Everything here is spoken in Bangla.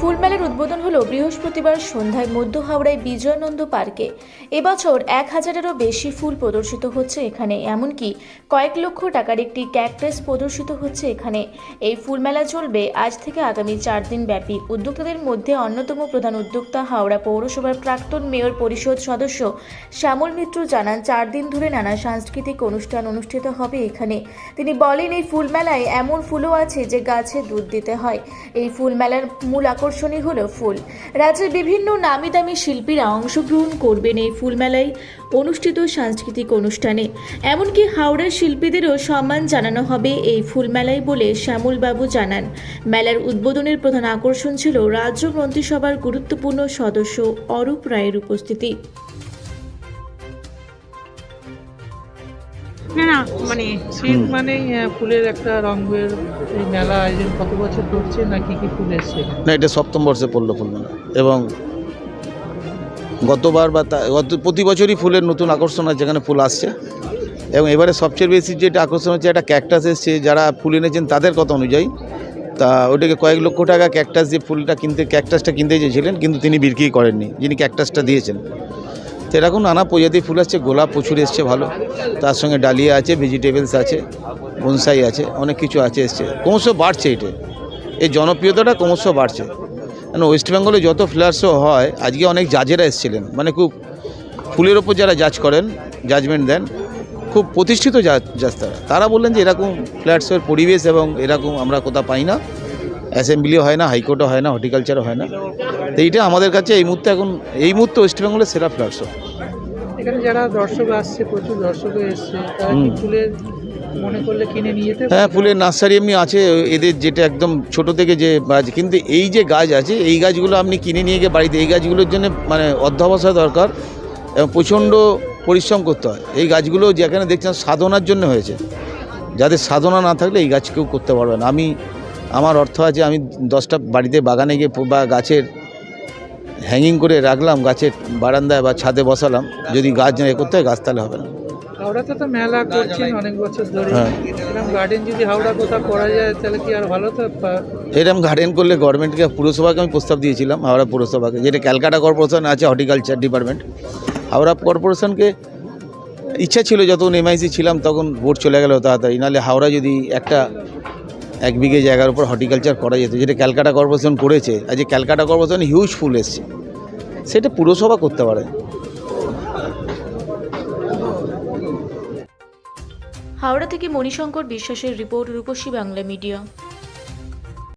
ফুলমেলার উদ্বোধন হলো বৃহস্পতিবার সন্ধ্যায় মধ্য হাওড়ায় বিজয়ানন্দ পার্কে। এবছর এক হাজারেরও বেশি ফুল প্রদর্শিত হচ্ছে এখানে, এমনকি কয়েক লক্ষ টাকার একটি ক্যাকটাস প্রদর্শিত হচ্ছে এখানে। এই ফুলমেলা চলবে আজ থেকে আগামী চার দিন ব্যাপী। উদ্যোক্তাদের মধ্যে অন্যতম প্রধান উদ্যোক্তা হাওড়া পৌরসভার প্রাক্তন মেয়র পরিষদ সদস্য শ্যামল মিত্র জানান, চার দিন ধরে নানা সাংস্কৃতিক অনুষ্ঠান অনুষ্ঠিত হবে এখানে। তিনি বলেন, এই ফুলমেলায় এমন ফুলও আছে যে গাছে দুধ দিতে হয়। এই ফুল মেলার মূল আকর্ষণই হলো ফুল। রাজ্যের বিভিন্ন নামি দামি শিল্পীরা অংশগ্রহণ করবেন এই ফুলমেলায় অনুষ্ঠিত সাংস্কৃতিক অনুষ্ঠানে। এমনকি হাওড়ার শিল্পীদেরও সম্মান জানানো হবে এই ফুলমেলায় বলে শ্যামলবাবু জানান। মেলার উদ্বোধনের প্রধান আকর্ষণ ছিল রাজ্য মন্ত্রিসভার গুরুত্বপূর্ণ সদস্য অরূপ রায়ের উপস্থিতি। না না মানে শীত মানে ফুলের একটা রঙের এই মেলা আয়োজন কত বছর করছে না কি কি ফুল এসছে না এটা সপ্তম বর্ষে পড়ল ফুলমেলা এবং গতবার বা গত প্রতি বছরই ফুলের নতুন আকর্ষণ আছে যেখানে ফুল আসছে। এবং এবারে সবচেয়ে বেশি যেটা আকর্ষণ হচ্ছে একটা ক্যাকটাস এসছে। যারা ফুল এনেছেন তাদের কথা অনুযায়ী তা ওটাকে কয়েক লক্ষ টাকা ক্যাকটাস দিয়ে ফুলটা কিনতে ক্যাকটাসটা কিনতে চেয়েছিলেন কিন্তু তিনি বিক্রি করেননি। যিনি ক্যাকটাসটা দিয়েছেন এরকম নানা প্রজাতির ফুল আসছে, গোলাপ প্রচুর এসছে ভালো। তার সঙ্গে ডালিয়া আছে ভেজিটেবলস আছে বনসাই আছে, অনেক কিছু আছে এসছে। ক্রমশ বাড়ছে এটা এই জনপ্রিয়তাটা ক্রমশ বাড়ছে। কেন ওয়েস্ট বেঙ্গলে যত ফ্লাওয়ার শো হয়, আজকে অনেক জাজেরা এসেছিলেন। মানে খুব ফুলের ওপর যারা জাজ করেন জাজমেন্ট দেন, খুব প্রতিষ্ঠিত জাজ জাজ তারা। তারা বললেন যে এরকম ফ্ল্যাট শোয়ের পরিবেশ এবং এরকম আমরা কোথাও পাই না। অ্যাসেম্বলিও হয় না হাইকোর্টও হয় না হর্টিকালচারও হয় না। তো এইটা আমাদের কাছে এই মুহূর্তে এখন এই মুহূর্তে ওয়েস্ট বেঙ্গলের সেরা ফ্ল্যাট শো এখানে যারা দর্শক আসছে প্রচুর দর্শক এসছে তারা কি ফুলের মনে করলে কিনে নিয়ে যেতে হ্যাঁ ফুলের নার্সারি এমনি আছে এদের যেটা একদম ছোট থেকে যে গাছ কিন্তু এই যে গাছ আছে এই গাছগুলো আপনি কিনে নিয়ে গিয়ে বাড়িতে এই গাছগুলোর জন্য মানে অধ্যবসায় দরকার এবং প্রচণ্ড পরিশ্রম করতে হয়। এই গাছগুলো যেখানে দেখছেন সাধনার জন্য হয়েছে। যাদের সাধনা না থাকলে এই গাছ কেউ করতে পারবে না। আমি আমার অর্থ আছে আমি দশটা বাড়িতে বাগানে গিয়ে বা গাছের হ্যাঙ্গিং করে রাখলাম গাছের বারান্দায় বা ছাদে বসালাম। যদি গাছ না এ করতে হয় গাছ তাহলে হবে না। হাওড়াতে তো মেলা করছেন অনেক বছর ধরে। হ্যাঁ। এরকম গার্ডেন যদি হাওড়া কোথাও করা যায় তাহলে কি আর ভালো তো? এরকম গার্ডেন করলে গভর্নমেন্টকে পুরসভাকে আমি প্রস্তাব দিয়েছিলাম হাওড়া পুরসভাকে যেটা ক্যালকাটা কর্পোরেশন আছে হর্টিকালচার ডিপার্টমেন্ট হাওড়া কর্পোরেশনকে ইচ্ছা ছিল যতক্ষণ এমআইসি ছিলাম তখন ভোট চলে গেল তাড়াতাড়ি। নাহলে হাওড়া যদি একটা এক বিঘে জায়গার উপর হর্টিকালচার করা যেত, যেটা ক্যালকাটা কর্পোরেশন করেছে, আর যে ক্যালকাটা কর্পোরেশন হিউজ ফুল এসছে, সেটা পুরসভা করতে পারে। হাওড়া থেকে মণিশঙ্কর বিশ্বাসের রিপোর্ট রূপসী বাংলা মিডিয়া।